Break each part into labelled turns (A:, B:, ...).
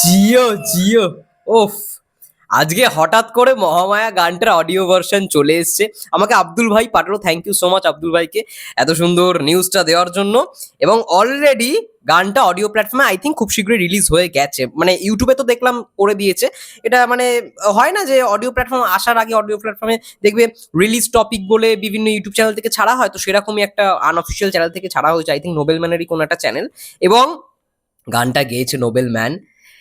A: জিও জিও। ওফ। আজকে হঠাৎ করে মহামায়া গানটার অডিও ভার্সন চলে এসছে। আমাকে আব্দুল ভাই পাঠালো। Thank you so much Abdul ভাইকে এত সুন্দর নিউজটা দেওয়ার জন্য। এবং অলরেডি গানটা অডিও প্ল্যাটফর্মে আই থিঙ্ক খুব শীঘ্রই রিলিজ হয়ে গেছে। মানে ইউটিউবে তো দেখলাম করে দিয়েছে। এটা মানে হয় না যে অডিও প্ল্যাটফর্ম আসার আগে অডিও প্ল্যাটফর্মে দেখবে রিলিজ টপিক বলে বিভিন্ন ইউটিউব চ্যানেল থেকে ছাড়া হয়। তো সেরকমই একটা আনঅফিসিয়াল চ্যানেল থেকে ছাড়া হয়েছে। আই থিঙ্ক নোবেল ম্যানেরই কোনো একটা চ্যানেল এবং গানটা গেয়েছে নোবেল ম্যান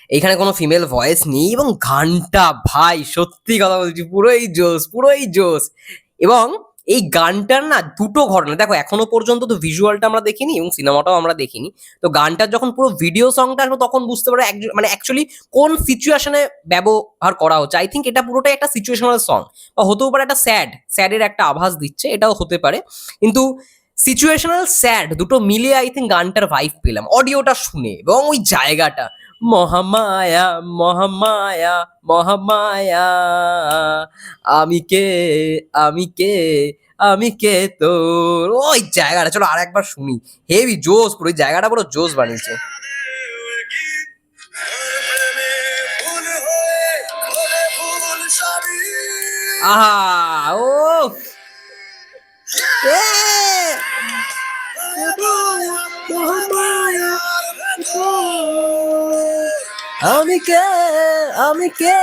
A: এখানে কোনো ফিমেল ভয়েস নেই এবং গানটা ভাই, সত্যি কথা বলছি, পুরোই জোস পুরোই জোস এবং এই গানটার না দুটো ঘটনা, দেখো এখনও পর্যন্ত তো ভিজুয়ালটা আমরা দেখিনি এবং সিনেমাটাও আমরা দেখিনি। তো গানটার যখন পুরো ভিডিও সংটা আসবে তখন বুঝতে একজন- মানে অ্যাকচুয়ালি কোন সিচুয়েশনে ব্যবহার করা হচ্ছে। আই থিঙ্ক এটা পুরোটাই একটা সিচুয়েশনাল সং বা হতেও পারে একটা স্যাড স্যাডের একটা আভাস দিচ্ছে, এটাও হতে পারে। কিন্তু সিচুয়েশনাল স্যাড দুটো মিলে আই থিঙ্ক গানটার ভাইভ পেলাম অডিওটা শুনে এবং ওই জায়গাটা মহামায়া মহামায়া মহামায়া। আমি কে? আমি কে? আমি কে তোর? ওই জায়গাটা, চলো আর একবার শুনি। হেভি জোস পুরো ওই জায়গাটা পুরো জোস বানিয়েছে। আহা ও আমি কে? আমি কে?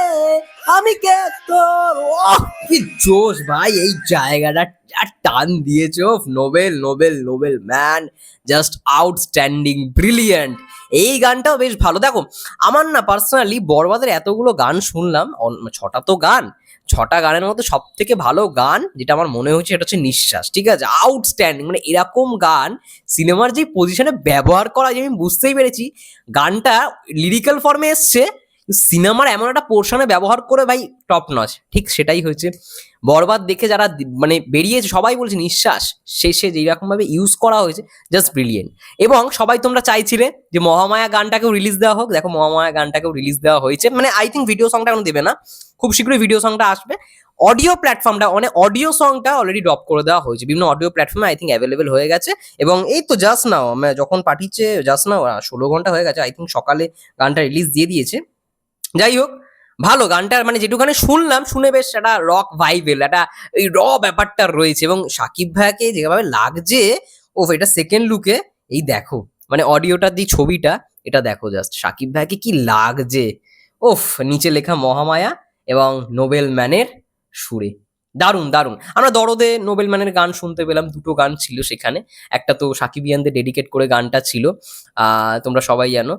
A: আমি কে তোর? ও কি জোশ ভাই, এই জায়গাটা টান দিয়েছে Nobel Nobel Nobel man, just outstanding, brilliant. এই গানটাও বেশ ভালো। দেখো, আমার না পার্সোনালি বরবাদের এতগুলো গান শুনলাম ছটা তো গান ছটা গানের মধ্যে সব থেকে ভালো গান যেটা আমার মনে হচ্ছে এটা হচ্ছে নিঃশ্বাস, ঠিক আছে? আউটস্ট্যান্ডিং মানে এরকম গান সিনেমার যে পজিশনে ব্যবহার করা যে আমি বুঝতেই পেরেছি। গানটা লিরিক্যাল ফর্মে এসছে সিনেমার এমন একটা পোর্শনে ব্যবহার করে ভাই টপ নচ ঠিক সেটাই হয়েছে। বরবাদ দেখে যারা মানে বেরিয়েছে, সবাই বলছে নিঃশ্বাস। শেষে যেরকম ভাবে ইউজ করা হয়েছে জাস্ট ব্রিলিয়েন্ট এবং সবাই তোমরা চাইছিলে যে মহামায়া গানটাকেও রিলিজ দেওয়া হোক। দেখো মহামায়া গানটাকেও রিলিজ দেওয়া হয়েছে। মানে আই থিঙ্ক ভিডিও সংটা এখন দেবে না। খুব শীঘ্রই ভিডিও সংটা আসবে। অডিও প্ল্যাটফর্মটা মানে অডিও সংটা অলরেডি ড্রপ করে দেওয়া হয়েছে। বিভিন্ন অডিও প্ল্যাটফর্মে আই থিঙ্ক অ্যাভেলেবেল হয়ে গেছে। এবং এই তো জাস্ট নাও যখন পাঠিয়েছে জাস্ট নাও ষোলো ঘণ্টা হয়ে গেছে। আই থিঙ্ক সকালে গানটা রিলিজ দিয়ে দিয়েছে। যাই হোক, ভালো গানটার মানে যেটুখানে শুনলাম, শুনে বেশ একটা রক ভাইবেল একটা এই র ব্যাপারটা রয়েছে এবং সাকিব ভাইকে যেভাবে লাগছে ও এটা সেকেন্ড লুকে এই দেখো মানে অডিওটার দি ছবিটা, এটা দেখো জাস্ট সাকিব ভাইকে কি লাগছে, ওফ, নিচে লেখা মহামায়া এবং নোবেল ম্যানের সুরে। দারুণ দারুণ। আমরা দরদে নোবেল ম্যানের গান শুনতে পেলাম, দুটো গান ছিল সেখানে। একটা তো সাকিব ইয়ানদের ডেডিকেট করে গানটা ছিল তোমরা সবাই জানো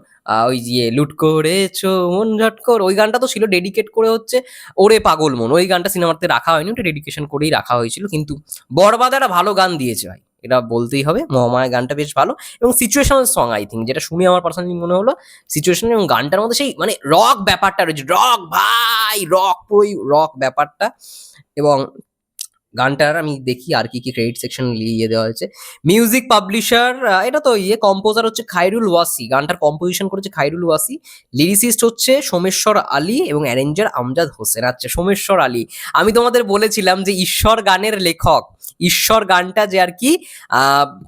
A: ওই যে লুট করেছ, মন ঝটকর ওই গানটা তো ছিল ডেডিকেট করে হচ্ছে ওরে পাগল মন। ওই গানটা সিনেমাতে রাখা হয়নি, ওটা ডেডিকেশন করেই রাখা হয়েছিল। কিন্তু বরবাদারা ভালো গান দিয়েছে ভাই। এটা বলতেই হবে। মহামায়া গানটা বেশ ভালো এবং সিচুয়েশনাল সং আই থিঙ্ক যেটা শুনে আমার পার্সোনালি মনে হলো সিচুয়েশন এবং গানটার মধ্যে সেই মানে রক ব্যাপারটা রয়েছে। রক ভাই রক পুরোই রক ব্যাপারটা এবং গানটার আমি দেখি আর কি কি ক্রেডিট সেকশন ইয়ে দেওয়া হয়েছে। মিউজিক পাবলিশার এটা তো ইয়ে কম্পোজার হচ্ছে খাইরুল ওয়াসি। গানটার কম্পোজিশন করেছে খাইরুল ওয়াসি। লিরিসিস্ট হচ্ছে সোমেশ্বর আলী এবং অ্যারেঞ্জার আমজাদ হোসেন। আচ্ছা সোমেশ্বর আলী, আমি তোমাদের বলেছিলাম যে ঈশ্বর গানের লেখক। ঈশ্বর গানটা যে আর কি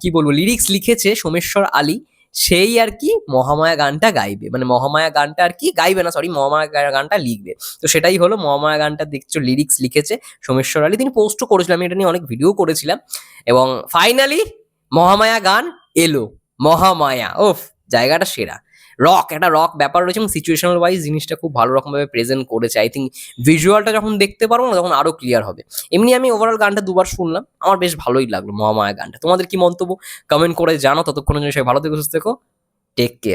A: কি বলব লিরিক্স লিখেছে সোমেশ্বর আলী। সেই আর কি মহামায়া গানটা গাইবে। মানে মহামায়া গানটা আর কি গাইবে না সরি মহামায়া গানটা লিখবে। তো সেটাই হলো মহামায়া গানটা দেখছ লিরিক্স লিখেছে সোমেশ্বর আলী। তিনি পোস্টও করেছিলাম আমি এটা নিয়ে অনেক ভিডিও করেছিলাম। এবং ফাইনালি মহামায়া গান এলো। মহামায়া ওফ জায়গাটা সেরা। রক একটা রক ব্যাপার রয়েছে এবং সিচুয়েশনাল ওয়াইজ জিনিসটা খুব ভালো রকমভাবে প্রেজেন্ট করেছে। আই থিঙ্ক ভিজুয়ালটা যখন দেখতে পারব না, তখন আরও ক্লিয়ার হবে। এমনি আমি ওভারঅল গানটা দুবার শুনলাম, আমার বেশ ভালোই লাগল মহামায়া গানটা। তোমাদের কি মন্তব্য? কমেন্ট করে জানো ততক্ষণের জন্য সবাই ভালো থেকে, সুস্থ থেকো। Take care